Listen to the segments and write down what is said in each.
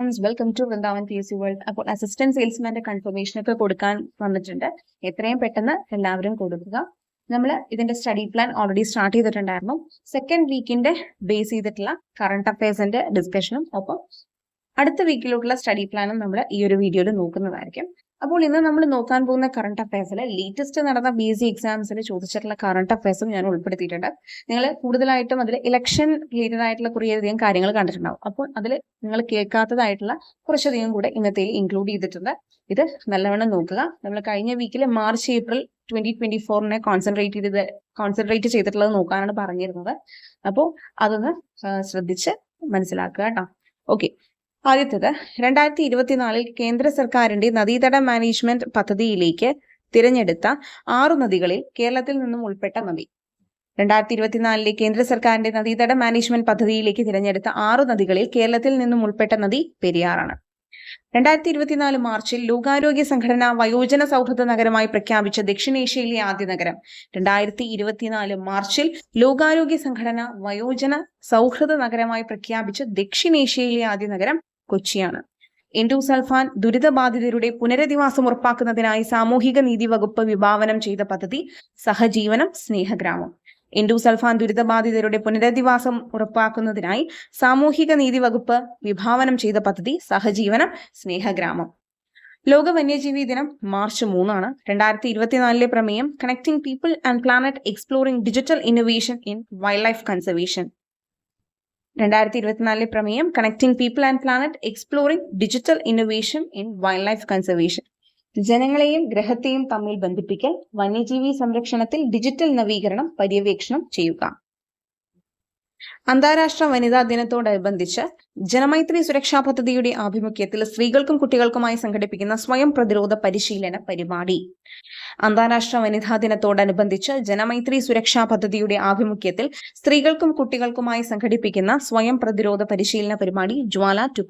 Welcome to Vrindavan P S C world അപ്പോൾ assistant സെയിൽസ്മാന്റെ confirmation ഒക്കെ കൊടുക്കാൻ വന്നിട്ടുണ്ട്. എത്രയും പെട്ടെന്ന് എല്ലാവരും കൊടുക്കുക. നമ്മൾ ഇതിന്റെ സ്റ്റഡി പ്ലാൻ ഓൾറെഡി സ്റ്റാർട്ട് ചെയ്തിട്ടുണ്ടായിരുന്നു. സെക്കൻഡ് വീക്കിന്റെ ബേസ് ചെയ്തിട്ടുള്ള കറണ്ട് അഫയേഴ്സിന്റെ ഡിസ്കഷനും ഒപ്പം അടുത്ത വീക്കിലോട്ടുള്ള സ്റ്റഡി പ്ലാനും നമ്മൾ ഈ ഒരു വീഡിയോയിൽ നോക്കുന്നതായിരിക്കും. അപ്പോൾ ഇന്ന് നമ്മൾ നോക്കാൻ പോകുന്ന കറണ്ട് അഫയേഴ്സിൽ ലേറ്റസ്റ്റ് നടന്ന ബി എസ് സി എക്സാംസിൽ ചോദിച്ചിട്ടുള്ള കറണ്ട് അഫയേഴ്സും ഞാൻ ഉൾപ്പെടുത്തിയിട്ടുണ്ട്. നിങ്ങൾ കൂടുതലായിട്ടും അതിൽ ഇലക്ഷൻ റിലേറ്റഡ് ആയിട്ടുള്ള കുറേയധികം കാര്യങ്ങൾ കണ്ടിട്ടുണ്ടാവും. അപ്പോൾ അതിൽ നിങ്ങൾ കേൾക്കാത്തതായിട്ടുള്ള കുറച്ചധികം കൂടെ ഇന്നത്തെ ഇൻക്ലൂഡ് ചെയ്തിട്ടുണ്ട്. ഇത് നല്ലവണ്ണം നോക്കുക. നമ്മൾ കഴിഞ്ഞ വീക്കിൽ മാർച്ച് ഏപ്രിൽ ട്വന്റി ട്വന്റി ഫോറിനെ കോൺസെൻട്രേറ്റ് ചെയ്ത് കോൺസെൻട്രേറ്റ് ചെയ്തിട്ടുള്ളത് നോക്കാനാണ് പറഞ്ഞിരുന്നത്. അപ്പോൾ അതൊന്ന് ശ്രദ്ധിച്ച് മനസ്സിലാക്കുക കേട്ടോ. ഓക്കെ ആദ്യത്തേത് രണ്ടായിരത്തി ഇരുപത്തിനാലിൽ കേന്ദ്ര സർക്കാരിന്റെ നദീതട മാനേജ്മെന്റ് പദ്ധതിയിലേക്ക് തിരഞ്ഞെടുത്ത ആറു നദികളിൽ കേരളത്തിൽ നിന്നും ഉൾപ്പെട്ട നദി. രണ്ടായിരത്തി ഇരുപത്തിനാലിലെ കേന്ദ്ര സർക്കാരിന്റെ നദീതട മാനേജ്മെന്റ് പദ്ധതിയിലേക്ക് തിരഞ്ഞെടുത്ത ആറു നദികളിൽ കേരളത്തിൽ നിന്നും ഉൾപ്പെട്ട നദി പെരിയാറാണ്. രണ്ടായിരത്തി ഇരുപത്തിനാല് മാർച്ചിൽ ലോകാരോഗ്യ സംഘടന വയോജന സൗഹൃദ നഗരമായി പ്രഖ്യാപിച്ച ദക്ഷിണേഷ്യയിലെ ആദ്യ നഗരം. രണ്ടായിരത്തി ഇരുപത്തിനാല് മാർച്ചിൽ ലോകാരോഗ്യ സംഘടന വയോജന സൗഹൃദ നഗരമായി പ്രഖ്യാപിച്ച ദക്ഷിണേഷ്യയിലെ ആദ്യ നഗരം കൊച്ചിയാണ്. എൻഡോസൾഫാൻ ദുരിതബാധിതരുടെ പുനരധിവാസം ഉറപ്പാക്കുന്നതിനായി സാമൂഹിക നീതി വകുപ്പ് വിഭാവനം ചെയ്ത പദ്ധതി സഹജീവനം സ്നേഹഗ്രാമം. എൻഡോസൾഫാൻ ദുരിതബാധിതരുടെ പുനരധിവാസം ഉറപ്പാക്കുന്നതിനായി സാമൂഹിക നീതി വകുപ്പ് വിഭാവനം ചെയ്ത പദ്ധതി സഹജീവനം സ്നേഹഗ്രാമം. ലോക വന്യജീവി ദിനം മാർച്ച് മൂന്നാണ്. രണ്ടായിരത്തി ഇരുപത്തിനാലിലെ പ്രമേയം connecting people and planet exploring digital innovation in wildlife conservation രണ്ടായിരത്തി ഇരുപത്തിനാലിലെ പ്രമേയം connecting people and planet exploring digital innovation in wildlife conservation ജനങ്ങളെയും ഗ്രഹത്തെയും തമ്മിൽ ബന്ധിപ്പിക്കൽ വന്യജീവി സംരക്ഷണത്തിൽ ഡിജിറ്റൽ നവീകരണം പര്യവേക്ഷണം ചെയ്യുക. അന്താരാഷ്ട്ര വനിതാ ദിനത്തോടനുബന്ധിച്ച് ജനമൈത്രി സുരക്ഷാ പദ്ധതിയുടെ ആഭിമുഖ്യത്തിൽ സ്ത്രീകൾക്കും കുട്ടികൾക്കുമായി സംഘടിപ്പിക്കുന്ന സ്വയം പ്രതിരോധ പരിശീലന പരിപാടി. അന്താരാഷ്ട്ര വനിതാ ദിനത്തോടനുബന്ധിച്ച് ജനമൈത്രി സുരക്ഷാ പദ്ധതിയുടെ ആഭിമുഖ്യത്തിൽ സ്ത്രീകൾക്കും കുട്ടികൾക്കുമായി സംഘടിപ്പിക്കുന്ന സ്വയം പ്രതിരോധ പരിശീലന പരിപാടി ജ്വാല ടു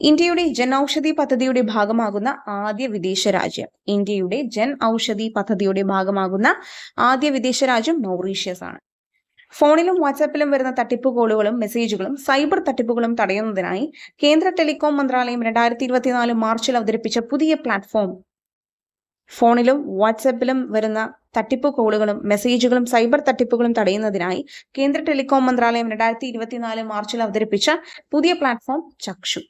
ഇന്ത്യയുടെ ജൻ ഔഷധി പദ്ധതിയുടെ ഭാഗമാകുന്ന ആദ്യ വിദേശ രാജ്യം. ഇന്ത്യയുടെ ജൻ ഔഷധി പദ്ധതിയുടെ ഭാഗമാകുന്ന ആദ്യ വിദേശ രാജ്യം മൗറീഷ്യസ് ആണ് ഫോണിലും വാട്സാപ്പിലും വരുന്ന തട്ടിപ്പ് കോളുകളും മെസ്സേജുകളും സൈബർ തട്ടിപ്പുകളും തടയുന്നതിനായി കേന്ദ്ര ടെലികോം മന്ത്രാലയം രണ്ടായിരത്തി ഇരുപത്തിനാല് മാർച്ചിൽ അവതരിപ്പിച്ച പുതിയ പ്ലാറ്റ്ഫോം. ഫോണിലും വാട്സാപ്പിലും വരുന്ന തട്ടിപ്പ് കോളുകളും മെസ്സേജുകളും സൈബർ തട്ടിപ്പുകളും തടയുന്നതിനായി കേന്ദ്ര ടെലികോം മന്ത്രാലയം രണ്ടായിരത്തി ഇരുപത്തിനാല് മാർച്ചിൽ അവതരിപ്പിച്ച പുതിയ പ്ലാറ്റ്ഫോം ചക്ഷു.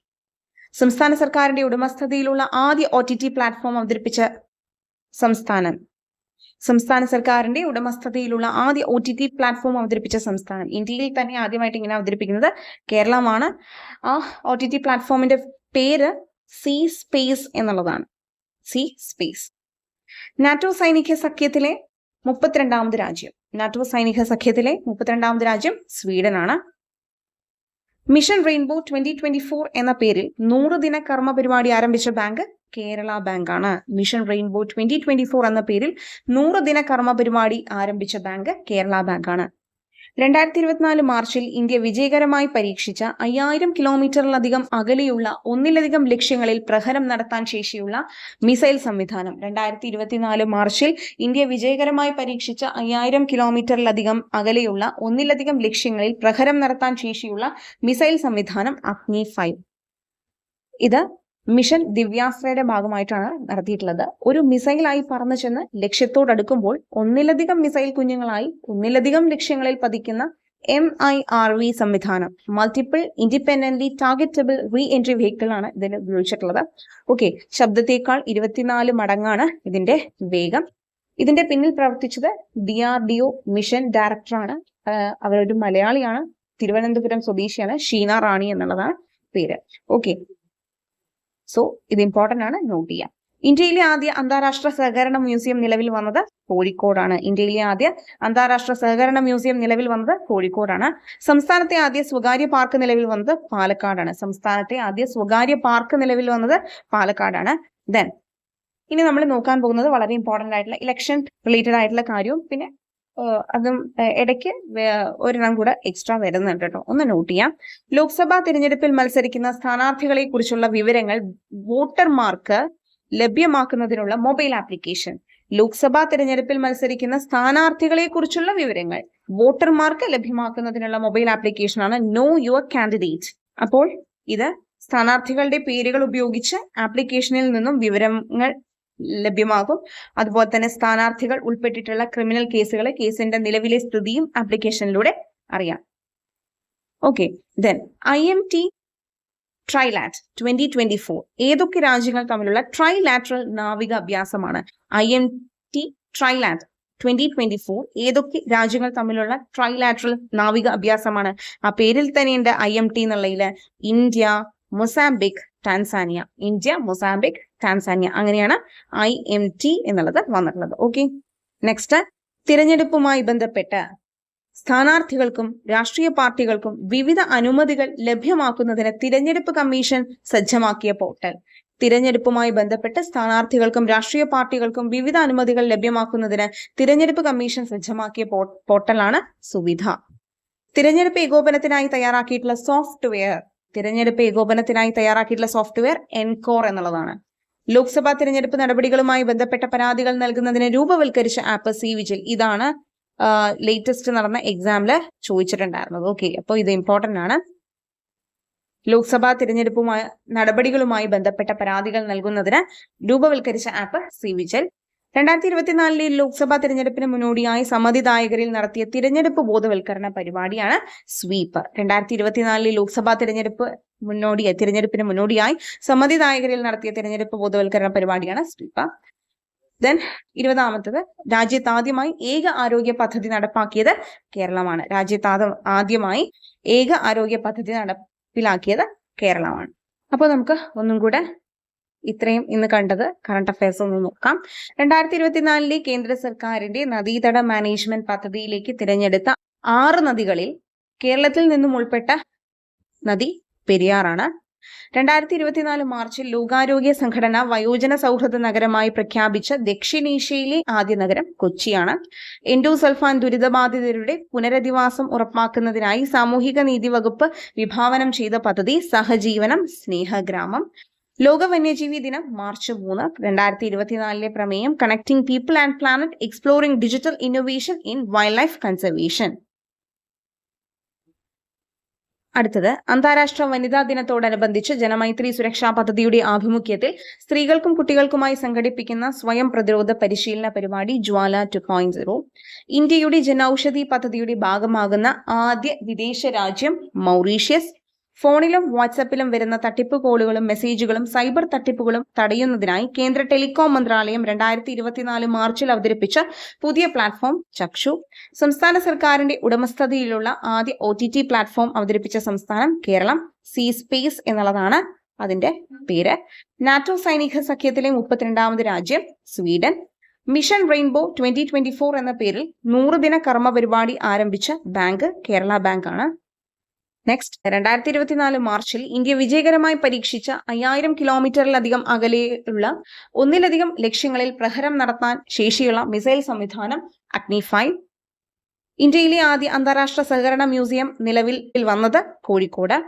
സംസ്ഥാന സർക്കാരിന്റെ ഉടമസ്ഥതയിലുള്ള ആദ്യ ഒ ടി ടി പ്ലാറ്റ്ഫോം അവതരിപ്പിച്ച സംസ്ഥാനം. സംസ്ഥാന സർക്കാരിന്റെ ഉടമസ്ഥതയിലുള്ള ആദ്യ ഒ ടി ടി പ്ലാറ്റ്ഫോം അവതരിപ്പിച്ച സംസ്ഥാനം. ഇന്ത്യയിൽ തന്നെ ആദ്യമായിട്ട് ഇങ്ങനെ അവതരിപ്പിക്കുന്നത് കേരളമാണ്. ആ ഒ ടി ടി പ്ലാറ്റ്ഫോമിന്റെ പേര് സി സ്പേസ് എന്നുള്ളതാണ്. സി സ്പേസ് നാറ്റോ സൈനിക സഖ്യത്തിലെ മുപ്പത്തിരണ്ടാമത് രാജ്യം. നാറ്റോ സൈനിക സഖ്യത്തിലെ മുപ്പത്തിരണ്ടാമത് രാജ്യം സ്വീഡനാണ്. Mission rainbow twenty twenty four എന്ന പേരിൽ നൂറ് ദിന കർമ്മ പരിപാടി ആരംഭിച്ച ബാങ്ക് കേരള ബാങ്കാണ്. Mission rainbow twenty twenty four എന്ന പേരിൽ നൂറ് ദിന കർമ്മ പരിപാടി ആരംഭിച്ച ബാങ്ക് കേരള ബാങ്കാണ്. രണ്ടായിരത്തി ഇരുപത്തിനാല് മാർച്ചിൽ ഇന്ത്യ വിജയകരമായി പരീക്ഷിച്ച അയ്യായിരം കിലോമീറ്ററിലധികം അകലെയുള്ള ഒന്നിലധികം ലക്ഷ്യങ്ങളിൽ പ്രഹരം നടത്താൻ ശേഷിയുള്ള മിസൈൽ സംവിധാനം. രണ്ടായിരത്തി ഇരുപത്തിനാല് മാർച്ചിൽ ഇന്ത്യ വിജയകരമായി പരീക്ഷിച്ച അയ്യായിരം കിലോമീറ്ററിലധികം അകലെയുള്ള ഒന്നിലധികം ലക്ഷ്യങ്ങളിൽ പ്രഹരം നടത്താൻ ശേഷിയുള്ള മിസൈൽ സംവിധാനം അഗ്നി ഫൈവ്. ഇത് മിഷൻ ദിവ്യാസ്ത്രയുടെ ഭാഗമായിട്ടാണ് നടത്തിയിട്ടുള്ളത്. ഒരു മിസൈലായി പറന്നു ചെന്ന് ലക്ഷ്യത്തോടടുക്കുമ്പോൾ ഒന്നിലധികം മിസൈൽ കുഞ്ഞുങ്ങളായി ഒന്നിലധികം ലക്ഷ്യങ്ങളിൽ പതിക്കുന്ന എം ഐ ആർ വി സംവിധാനം multiple independent targetable re entry vehicle ആണ് ഇതിന് ഉപയോഗിച്ചിട്ടുള്ളത്. ഓക്കെ ശബ്ദത്തേക്കാൾ ഇരുപത്തിനാല് മടങ്ങാണ് ഇതിന്റെ വേഗം. ഇതിന്റെ പിന്നിൽ പ്രവർത്തിച്ചത് D R D O mission ഡയറക്ടറാണ് അവരൊരു മലയാളിയാണ്. തിരുവനന്തപുരം സ്വദേശിയാണ്. ഷീന റാണി എന്നുള്ളതാണ് പേര്. ഓക്കെ സോ ഇത് ഇമ്പോർട്ടന്റ് ആണ്. നോട്ട് ചെയ്യാം. ഇന്ത്യയിലെ ആദ്യ അന്താരാഷ്ട്ര സഹകരണ മ്യൂസിയം നിലവിൽ വന്നത് കോഴിക്കോടാണ്. ഇന്ത്യയിലെ ആദ്യ അന്താരാഷ്ട്ര സഹകരണ മ്യൂസിയം നിലവിൽ വന്നത് കോഴിക്കോടാണ്. സംസ്ഥാനത്തെ ആദ്യ സ്വകാര്യ പാർക്ക് നിലവിൽ വന്നത് പാലക്കാടാണ്. സംസ്ഥാനത്തെ ആദ്യ സ്വകാര്യ പാർക്ക് നിലവിൽ വന്നത് പാലക്കാടാണ്. ദെൻ ഇനി നമ്മൾ നോക്കാൻ പോകുന്നത് വളരെ ഇമ്പോർട്ടന്റ് ആയിട്ടുള്ള ഇലക്ഷൻ റിലേറ്റഡ് ആയിട്ടുള്ള കാര്യവും പിന്നെ അതും ഇടയ്ക്ക് ഒരെണ്ണം കൂടെ എക്സ്ട്രാ വരുന്നുണ്ട് കേട്ടോ. ഒന്ന് നോട്ട് ചെയ്യാം. ലോക്സഭാ തിരഞ്ഞെടുപ്പിൽ മത്സരിക്കുന്ന സ്ഥാനാർത്ഥികളെ കുറിച്ചുള്ള വിവരങ്ങൾ വോട്ടർമാർക്ക് ലഭ്യമാക്കുന്നതിനുള്ള മൊബൈൽ ആപ്ലിക്കേഷൻ ലോക്സഭാ തിരഞ്ഞെടുപ്പിൽ മത്സരിക്കുന്ന സ്ഥാനാർത്ഥികളെ കുറിച്ചുള്ള വിവരങ്ങൾ വോട്ടർമാർക്ക് ലഭ്യമാക്കുന്നതിനുള്ള മൊബൈൽ ആപ്ലിക്കേഷനാണ് നോ യുവർ കാൻഡിഡേറ്റ് അപ്പോൾ ഇത് സ്ഥാനാർത്ഥികളുടെ പേരുകൾ ഉപയോഗിച്ച് ആപ്ലിക്കേഷനിൽ നിന്നും വിവരങ്ങൾ ലഭ്യമാകും. അതുപോലെ തന്നെ സ്ഥാനാർത്ഥികൾ ഉൾപ്പെട്ടിട്ടുള്ള ക്രിമിനൽ കേസുകൾ കേസിന്റെ നിലവിലെ സ്ഥിതിയും ആപ്ലിക്കേഷനിലൂടെ അറിയാം. Okay then I M T trilat twenty twenty four ഏതൊക്കെ രാജ്യങ്ങൾ തമ്മിലുള്ള ട്രൈലാറ്ററൽ നാവിക അഭ്യാസമാണ് I M T trilat twenty twenty four ഏതൊക്കെ രാജ്യങ്ങൾ തമ്മിലുള്ള ട്രൈലാറ്ററൽ നാവിക അഭ്യാസമാണ് ആ പേരിൽ തന്നെയുണ്ട് ഐ എം ടി എന്നുള്ളതിൽ India Mozambique Tanzania India Mozambique Tanzania. അങ്ങനെയാണ് ഐ എം ടി എന്നുള്ളത് വന്നിട്ടുള്ളത്. ഓക്കെ നെക്സ്റ്റ് തിരഞ്ഞെടുപ്പുമായി ബന്ധപ്പെട്ട് സ്ഥാനാർത്ഥികൾക്കും രാഷ്ട്രീയ പാർട്ടികൾക്കും വിവിധ അനുമതികൾ ലഭ്യമാക്കുന്നതിന് തിരഞ്ഞെടുപ്പ് കമ്മീഷൻ സജ്ജമാക്കിയ പോർട്ടൽ തിരഞ്ഞെടുപ്പുമായി ബന്ധപ്പെട്ട് സ്ഥാനാർത്ഥികൾക്കും രാഷ്ട്രീയ പാർട്ടികൾക്കും വിവിധ അനുമതികൾ ലഭ്യമാക്കുന്നതിന് തിരഞ്ഞെടുപ്പ് കമ്മീഷൻ സജ്ജമാക്കിയ പോർട്ടലാണ് സുവിധ. തിരഞ്ഞെടുപ്പ് ഏകോപനത്തിനായി തയ്യാറാക്കിയിട്ടുള്ള സോഫ്റ്റ്വെയർ തിരഞ്ഞെടുപ്പ് ഏകോപനത്തിനായി തയ്യാറാക്കിയിട്ടുള്ള സോഫ്റ്റ്വെയർ എൻകോർ എന്നുള്ളതാണ്. ലോക്സഭാ തിരഞ്ഞെടുപ്പ് നടപടികളുമായി ബന്ധപ്പെട്ട പരാതികൾ നൽകുന്നതിന് രൂപവൽക്കരിച്ച ആപ്പ് സി വിജിൽ ഇതാണ് ലേറ്റസ്റ്റ് നടന്ന എക്സാമിൽ ചോദിച്ചിട്ടുണ്ടായിരുന്നത്. ഓക്കെ അപ്പോൾ ഇത് ഇമ്പോർട്ടന്റ് ആണ്. ലോക്സഭാ തിരഞ്ഞെടുപ്പുമായി നടപടികളുമായി ബന്ധപ്പെട്ട പരാതികൾ നൽകുന്നതിന് രൂപവൽക്കരിച്ച ആപ്പ് സി വിജിൽ രണ്ടായിരത്തി ഇരുപത്തിനാലിലെ ലോക്സഭാ തിരഞ്ഞെടുപ്പിന് മുന്നോടിയായി സമ്മതിദായകരിൽ നടത്തിയ തിരഞ്ഞെടുപ്പ് ബോധവൽക്കരണ പരിപാടിയാണ് സ്വീപ്പ് രണ്ടായിരത്തി ഇരുപത്തിനാലിലെ ലോക്സഭാ തിരഞ്ഞെടുപ്പ് മുന്നോടിയായി തിരഞ്ഞെടുപ്പിന് മുന്നോടിയായി സമ്മതിദായകരിൽ നടത്തിയ തിരഞ്ഞെടുപ്പ് ബോധവൽക്കരണ പരിപാടിയാണ് സ്വീപ്പ് ദെൻ ഇരുപതാമത്തത് രാജ്യത്ത് ആദ്യമായി ഏക ആരോഗ്യ പദ്ധതി നടപ്പാക്കിയത് കേരളമാണ്. രാജ്യത്ത് ആദ്യമായി ഏക ആരോഗ്യ പദ്ധതി നടപ്പിലാക്കിയത് കേരളമാണ്. അപ്പോൾ നമുക്ക് ഒന്നും കൂടെ ഇത്രയും ഇന്ന് കണ്ടത് കറണ്ട് അഫയേഴ്സ് ഒന്ന് നോക്കാം. രണ്ടായിരത്തി ഇരുപത്തിനാലിലെ കേന്ദ്ര സർക്കാരിന്റെ നദീതട മാനേജ്മെന്റ് പദ്ധതിയിലേക്ക് തിരഞ്ഞെടുത്ത ആറ് നദികളിൽ കേരളത്തിൽ നിന്നും ഉൾപ്പെട്ട നദി പെരിയാറാണ്. രണ്ടായിരത്തി ഇരുപത്തിനാല് മാർച്ചിൽ ലോകാരോഗ്യ സംഘടന വയോജന സൗഹൃദ നഗരമായി പ്രഖ്യാപിച്ച ദക്ഷിണേഷ്യയിലെ ആദ്യ നഗരം കൊച്ചിയാണ്. എൻഡോസൾഫാൻ ദുരിതബാധിതരുടെ പുനരധിവാസം ഉറപ്പാക്കുന്നതിനായി സാമൂഹിക നീതി വകുപ്പ് വിഭാവനം ചെയ്ത പദ്ധതി സഹജീവനം സ്നേഹഗ്രാമം. ലോക വന്യജീവി ദിനം മാർച്ച് മൂന്ന് രണ്ടായിരത്തി ഇരുപത്തിനാലിലെ പ്രമേയം connecting people and planet exploring digital innovation in wildlife conservation അടുത്തത് അന്താരാഷ്ട്ര വനിതാ ദിനത്തോടനുബന്ധിച്ച് ജനമൈത്രി സുരക്ഷാ പദ്ധതിയുടെ ആഭിമുഖ്യത്തിൽ സ്ത്രീകൾക്കും കുട്ടികൾക്കുമായി സംഘടിപ്പിക്കുന്ന സ്വയം പ്രതിരോധ പരിശീലന പരിപാടി ജ്വാല ടു പോയിന്റ് സീറോ ഇന്ത്യയുടെ ജനൌഷധി പദ്ധതിയുടെ ഭാഗമാകുന്ന ആദ്യ വിദേശ രാജ്യം മൗറീഷ്യസ്. ഫോണിലും വാട്സാപ്പിലും വരുന്ന തട്ടിപ്പ് കോളുകളും മെസ്സേജുകളും സൈബർ തട്ടിപ്പുകളും തടയുന്നതിനായി കേന്ദ്ര ടെലികോം മന്ത്രാലയം രണ്ടായിരത്തി ഇരുപത്തിനാല് മാർച്ചിൽ അവതരിപ്പിച്ച പുതിയ പ്ലാറ്റ്ഫോം ചക്ഷു. സംസ്ഥാന സർക്കാരിന്റെ ഉടമസ്ഥതയിലുള്ള ആദ്യ ഒ പ്ലാറ്റ്ഫോം അവതരിപ്പിച്ച സംസ്ഥാനം കേരളം സി സ്പേസ് എന്നുള്ളതാണ് അതിന്റെ പേര്. നാറ്റോ സൈനിക സഖ്യത്തിലെ മുപ്പത്തിരണ്ടാമത് രാജ്യം Sweden. Mission rainbow twenty twenty four എന്ന പേരിൽ നൂറ് ദിന കർമ്മ പരിപാടി ആരംഭിച്ച ബാങ്ക് കേരള ബാങ്ക് ആണ് നെക്സ്റ്റ് രണ്ടായിരത്തി ഇരുപത്തിനാല് മാർച്ചിൽ ഇന്ത്യ വിജയകരമായി പരീക്ഷിച്ച അയ്യായിരം കിലോമീറ്ററിലധികം അകലെയുള്ള ഒന്നിലധികം ലക്ഷ്യങ്ങളിൽ പ്രഹരം നടത്താൻ ശേഷിയുള്ള മിസൈൽ സംവിധാനം അഗ്നി ഫൈവ്. ഇന്ത്യയിലെ ആദ്യ അന്താരാഷ്ട്ര സഹകരണ മ്യൂസിയം നിലവിൽ വന്നത് കോഴിക്കോട്.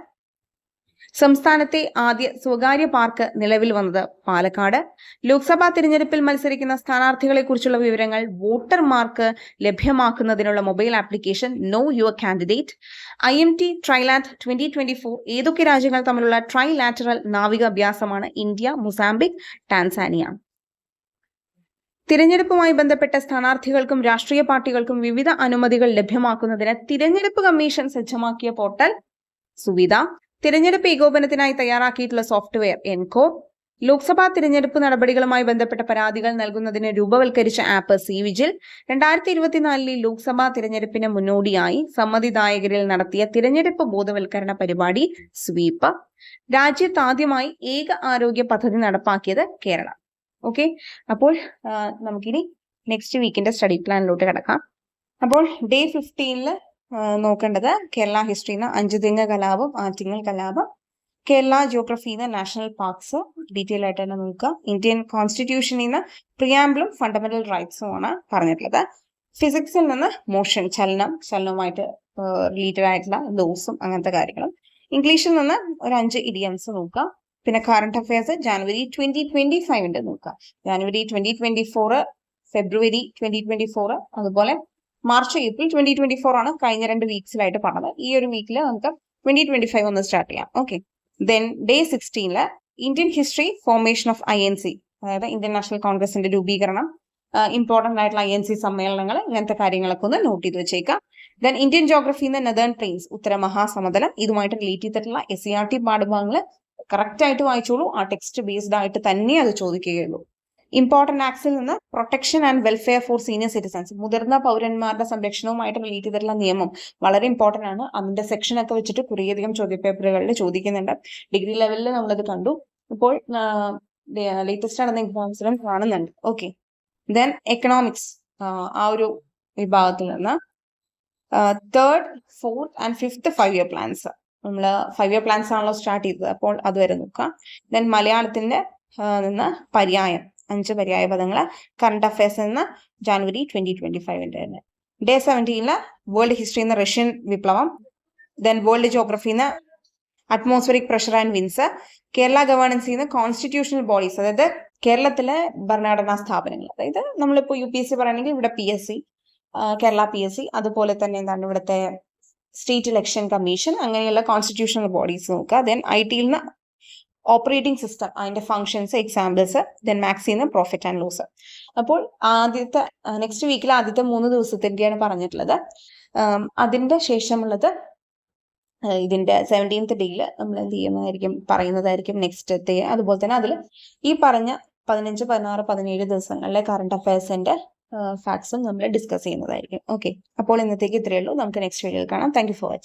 സംസ്ഥാനത്തെ ആദ്യ സ്വകാര്യ പാർക്ക് നിലവിൽ വന്നത് പാലക്കാട്. ലോക്സഭാ തിരഞ്ഞെടുപ്പിൽ മത്സരിക്കുന്ന സ്ഥാനാർത്ഥികളെ കുറിച്ചുള്ള വിവരങ്ങൾ വോട്ടർമാർക്ക് ലഭ്യമാക്കുന്നതിനുള്ള mobile application know your candidate. I M T trilat twenty twenty four ഏതൊക്കെ രാജ്യങ്ങൾ തമ്മിലുള്ള ട്രൈലാറ്ററൽ നാവികാഭ്യാസമാണ് ഇന്ത്യ മൊസാംബിക് ടാൻസാനിയ? തിരഞ്ഞെടുപ്പുമായി ബന്ധപ്പെട്ട സ്ഥാനാർത്ഥികൾക്കും രാഷ്ട്രീയ പാർട്ടികൾക്കും വിവിധ അനുമതികൾ ലഭ്യമാക്കുന്നതിന് തിരഞ്ഞെടുപ്പ് കമ്മീഷൻ സജ്ജമാക്കിയ പോർട്ടൽ സുവിധ. തിരഞ്ഞെടുപ്പ് ഏകോപനത്തിനായി തയ്യാറാക്കിയിട്ടുള്ള സോഫ്റ്റ്വെയർ എൻകോ. ലോക്സഭാ തിരഞ്ഞെടുപ്പ് നടപടികളുമായി ബന്ധപ്പെട്ട പരാതികൾ നൽകുന്നതിന് രൂപവൽക്കരിച്ച ആപ്പ് സി വിജിൽ രണ്ടായിരത്തി ഇരുപത്തിനാലിലെ ലോക്സഭാ തിരഞ്ഞെടുപ്പിന് മുന്നോടിയായി സമ്മതിദായകരിൽ നടത്തിയ തിരഞ്ഞെടുപ്പ് ബോധവൽക്കരണ പരിപാടി സ്വീപ്പ് രാജ്യത്ത് ആദ്യമായി ഏക ആരോഗ്യ പദ്ധതി നടപ്പാക്കിയത് കേരള. ഓക്കെ? അപ്പോൾ നമുക്കിനി നെക്സ്റ്റ് വീക്കിന്റെ സ്റ്റഡി പ്ലാനിലോട്ട് കിടക്കാം. അപ്പോൾ ഡേ ഫിഫ്റ്റീനിൽ നോക്കേണ്ടത് കേരള ഹിസ്റ്ററിന്ന് അഞ്ച് തെങ്ങ് കലാപം ആറ്റിങ്ങൽ കലാപം. കേരള ജിയോഗ്രഫിന്ന് നാഷണൽ പാർക്സ് ഡീറ്റെയിൽ ആയിട്ട് തന്നെ നോക്കുക. ഇന്ത്യൻ കോൺസ്റ്റിറ്റ്യൂഷനിൽ നിന്ന് പ്രിയാമ്പിളും ഫണ്ടമെന്റൽ റൈറ്റ്സും ആണ് പറഞ്ഞിട്ടുള്ളത്. ഫിസിക്സിൽ നിന്ന് മോഷൻ ചലനം ചലനവുമായിട്ട് റിലേറ്റഡ് ആയിട്ടുള്ള ലോസും അങ്ങനത്തെ കാര്യങ്ങളും. ഇംഗ്ലീഷിൽ നിന്ന് ഒരു അഞ്ച് ഇഡിയംസ് നോക്കുക. പിന്നെ current affairs January twenty twenty ഫൈവിന്റെ നോക്കുക. January twenty twenty four February twenty twenty four അതുപോലെ March April twenty twenty four ആണ് കഴിഞ്ഞ രണ്ട് വീക്സിലായിട്ട് പറഞ്ഞത്. ഈ ഒരു വീക്കിൽ നമുക്ക് ട്വന്റി ട്വന്റി ഫൈവ് ഒന്ന് സ്റ്റാർട്ട് ചെയ്യാം. Okay then day സിക്സ്റ്റീനിൽ Indian history formation of I N C അതായത് ഇന്ത്യൻ നാഷണൽ കോൺഗ്രസിന്റെ രൂപീകരണം. ഇമ്പോർട്ടന്റ് ആയിട്ടുള്ള ഐ എൻ സി സമ്മേളനങ്ങൾ ഇങ്ങനത്തെ കാര്യങ്ങളൊക്കെ ഒന്ന് നോട്ട് ചെയ്ത് വെച്ചേക്കാം. ദെൻ ഇന്ത്യൻ ജോഗ്രഫിന്ന് നെതേൺ പ്ലെയിൻസ് ഉത്തര മഹാസമതലം. ഇതുമായിട്ട് റിലേറ്റ് ചെയ്തിട്ടുള്ള എസ് സി ആർ ടി പാഠഭാഗങ്ങൾ കറക്റ്റ് ആയിട്ട് വായിച്ചോളൂ. ആ ടെക്സ്റ്റ് ബേസ്ഡ് ആയിട്ട് തന്നെ അത് ചോദിക്കുകയുള്ളൂ. ഇമ്പോർട്ടന്റ് ആക്ട്സിൽ നിന്ന് protection and welfare for senior citizens മുതിർന്ന പൗരന്മാരുടെ സംരക്ഷണവുമായിട്ട് റിലേറ്റ് ചെയ്തിട്ടുള്ള നിയമം വളരെ ഇമ്പോർട്ടന്റ് ആണ്. അതിന്റെ സെക്ഷൻ ഒക്കെ വെച്ചിട്ട് കുറേയധികം ചോദ്യപേപ്പറുകളിൽ ചോദിക്കുന്നുണ്ട്. ഡിഗ്രി ലെവലിൽ നമ്മളത് കണ്ടു. ഇപ്പോൾ ലേറ്റസ്റ്റ് നടന്ന എക്സാംസിലും കാണുന്നുണ്ട്. ഓക്കെ ദെൻ എക്കണോമിക്സ് ആ ഒരു വിഭാഗത്തിൽ നിന്ന്. Third fourth and fifth five year plans നമ്മൾ ഫൈവ് ഇയർ പ്ലാൻസ് ആണല്ലോ സ്റ്റാർട്ട് ചെയ്തത്. അപ്പോൾ അതുവരെ നോക്കാം. ദെൻ മലയാളത്തിന്റെ നിന്ന് പര്യായം. അഞ്ച് പര്യായ പദങ്ങൾ കറണ്ട് അഫയേഴ്സ് എന്ന ജാനുവരി ട്വന്റി ട്വന്റി ഫൈവിന്റെ തന്നെ. ഡേ സെവന്റീനിൽ വേൾഡ് ഹിസ്റ്ററി എന്ന റഷ്യൻ വിപ്ലവം. ദെൻ വേൾഡ് ജോഗ്രഫി എന്ന atmospheric pressure and winds Kerala ഗവേണൻസിൽ നിന്ന് കോൺസ്റ്റിറ്റ്യൂഷണൽ ബോഡീസ് അതായത് കേരളത്തിലെ ഭരണഘടനാ സ്ഥാപനങ്ങൾ. അതായത് നമ്മളിപ്പോൾ യു പി എസ് സി പറയുകയാണെങ്കിൽ ഇവിടെ P S C Kerala P S C അതുപോലെ തന്നെ എന്താണ് ഇവിടുത്തെ സ്റ്റേറ്റ് ഇലക്ഷൻ കമ്മീഷൻ അങ്ങനെയുള്ള കോൺസ്റ്റിറ്റ്യൂഷണൽ ബോഡീസ് നോക്കുക. ദെൻ ഐ ടിയിൽ നിന്ന് ഓപ്പറേറ്റിംഗ് സിസ്റ്റം അതിന്റെ ഫങ്ഷൻസ് എക്സാമ്പിൾസ് ദെൻ മാക്സിന്ന് പ്രോഫിറ്റ് ആൻഡ് ലോസ് അപ്പോൾ ആദ്യത്തെ നെക്സ്റ്റ് വീക്കിൽ ആദ്യത്തെ മൂന്ന് ദിവസത്തിന്റെയാണ് പറഞ്ഞിട്ടുള്ളത്. അതിന്റെ ശേഷമുള്ളത് ഇതിന്റെ സെവന്റീൻത്ത് ഡേയിൽ നമ്മൾ എന്ത് ചെയ്യുന്നതായിരിക്കും പറയുന്നതായിരിക്കും നെക്സ്റ്റ് ഡേ അതുപോലെ തന്നെ അതിൽ ഈ പറഞ്ഞ പതിനഞ്ച് പതിനാറ് പതിനേഴ് ദിവസങ്ങളിലെ കറണ്ട് അഫയേഴ്സിന്റെ ഫാക്ട്സും നമ്മൾ ഡിസ്കസ് ചെയ്യുന്നതായിരിക്കും. ഓക്കെ അപ്പോൾ ഇന്നത്തേക്ക് ഇത്രയേ ഉള്ളൂ. നമുക്ക് നെക്സ്റ്റ് വീഡിയോയിൽ കാണാം. Thank for watching